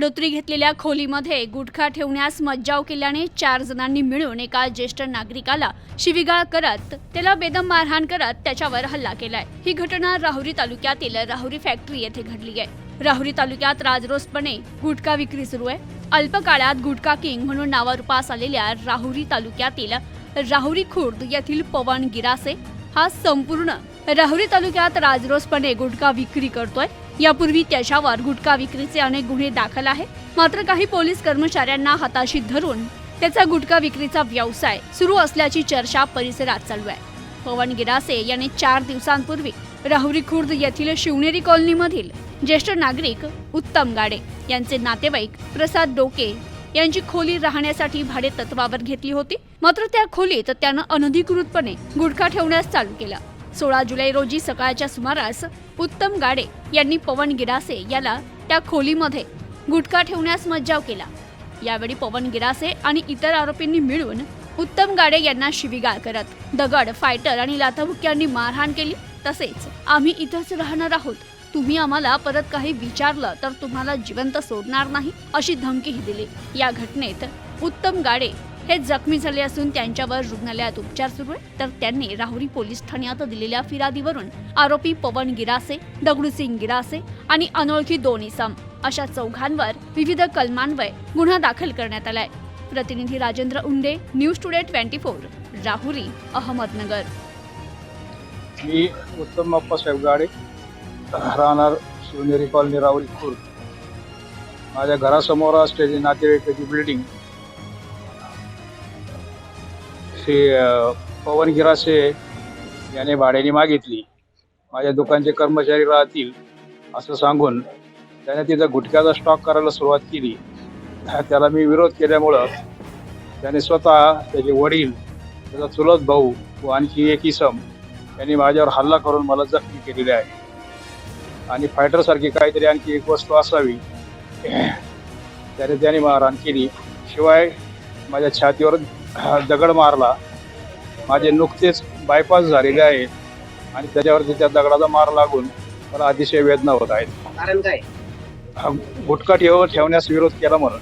भाडोत्री घेतलेल्या खोलीमध्ये गुटखा ठेवण्यास मज्जाव केल्याने चार जणांनी मिळून एका ज्येष्ठ नागरिकाला शिवीगाळ करत त्याला बेदम मारहाण करत त्याच्यावर हल्ला केलाय. ही घटना राहुरी तालुक्यातील राहुरी फॅक्टरी येथे घडली आहे. राहुरी तालुक्यात राजरोसपणे गुटखा विक्री सुरू आहे. अल्पकाळात गुटखा किंग म्हणून नावारूपास आलेल्या राहुरी तालुक्यातील राहुरी खुर्द येथील पवन गिरासे हा संपूर्ण राहुरी तालुक्यात राजरोसपणे गुटखा विक्री करतोय. यापूर्वी त्याच्यावर गुटखा विक्रीचे अनेक गुन्हे दाखल आहे मात्र काही पोलीस कर्मचाऱ्यांना हाताशी धरून त्याचा गुटखा विक्रीचा व्यवसाय सुरू असल्याची चर्चा परिसरात चालू आहे. पवन गिरासे यांनी चार दिवसांपूर्वी राहुरी खुर्द येथील शिवनेरी कॉलनीमधील ज्येष्ठ नागरिक उत्तम गाडे यांचे नातेवाईक प्रसाद डोके यांची खोली राहण्यासाठी भाडे तत्वावर घेतली होती. मात्र त्या खोलीत त्यानं अनधिकृतपणे गुटखा ठेवण्यास चालू केला. सोळा जुलै रोजी सकाळच्या सुमारास उत्तम गाडे यांनी पवन गिरासे याला त्या खोलीमध्ये गुटखा ठेवण्यास मज्जाव केला. यावेळी पवन गिरासे आणि इतर आरोपींनी मिळून उत्तम गाडे यांना शिवीगाळ करत दगड फायटर आणि लाथाबुक्यांनी मारहाण केली. तसेच आम्ही इथंच राहणार आहोत. तुम्ही आम्हाला परत काही विचारलं तर तुम्हाला जिवंत सोडणार नाही अशी धमकीही दिली. या घटनेत उत्तम गाडे हे जखमी झाले असून त्यांच्यावर रुग्णालयात उपचार सुरू आहे तर त्यांनी राहुरी पोलीस ठाण्यात दिलेल्या फिर्यादीवरून आरोपी पवन गिरासे दगडूसिंग गिरासे आणि अनोळखी दोन इसम अशा चौघांवर विविध कलमान्वय गुन्हा दाखल करण्यात आलाय. प्रतिनिधी Rajendra Unde news today twenty four Rahuri Ahmednagar. मी उत्तम अप्पासाहेब गाडे राहणार शिवनेरी कॉलनी राहुरी खुर्द. माझ्या घरासमोर असलेली नातेवाईकाची बिल्डिंग श्री पवन गिरासे याने भाड्याने मागितली. माझ्या दुकानचे कर्मचारी राहतील असं सांगून त्याने तिथं गुटख्याचा स्टॉक करायला सुरुवात केली. त्याला मी विरोध केल्यामुळं त्याने स्वतः त्याचे वडील त्याचा चुलत भाऊ व आणखी एक इसम यांनी माझ्यावर हल्ला करून मला जखमी केलेली आहे. आणि फायटरसारखी काहीतरी आणखी एक वस्तू असावी त्याने त्याने मारहाण केली. शिवाय माझ्या छातीवर दगड मारला. माझे नुकतेच बायपास झालेले आहे आणि त्याच्यावरती त्या दगडाचा मार लागून मला अतिशय वेदना होत आहेत. कारण काय? गुटखा ठेव ठेवण्यास विरोध केला म्हणून.